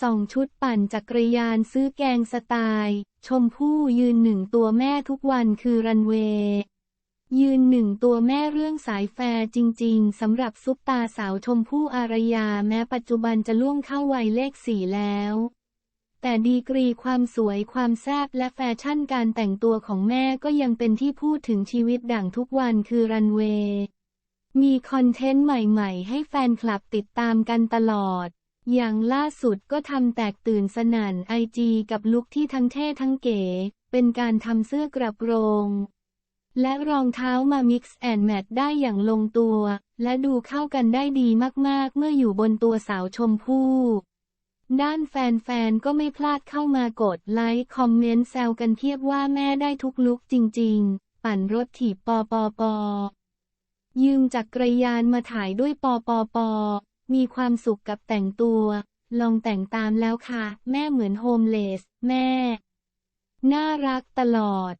ส่องชุดปั่นจักรยานซื้อแกงสไตล์ ชมพู่ยืนหนึ่งตัวแม่ทุกวันคือรันเวย์ยืนหนึ่งตัวแม่เรื่องสายแฟร์จริงๆสำหรับซุปตาสาวชมพู่อารยาแม้ปัจจุบันจะล่วงเข้าวัยเลขสี่แล้ว แต่ดีกรีความสวยความแซ่บและแฟชั่นการแต่งตัวของแม่ก็ยังเป็นที่พูดถึงชีวิตดั่งทุกวันคือรันเวย์มีคอนเทนต์ใหม่ๆ ให้แฟนคลับติดตามกันตลอด อย่างล่าสุดก็ทำแตกตื่นสนั่นไอจีกับลุคที่ทั้งเท่ทั้งเก๋ เป็นการทำเสื้อกระโปรง และรองเท้ามา mix and match ได้อย่างลงตัว และดูเข้ากันได้ดีมากๆ เมื่ออยู่บนตัวสาวชมพู่ด้านแฟนๆ ก็ไม่พลาดเข้ามากดไลค์คอมเมนต์แซวกันเทียบว่าแม่ได้ทุกลุกจริง ๆ ปั่นรถถีบปอปอปอยืมจักรยานมาถ่ายด้วยปอปอปอ มีความสุขกับแต่งตัว ลองแต่งตามแล้วค่ะ แม่เหมือนโฮมเลส แม่ น่ารักตลอด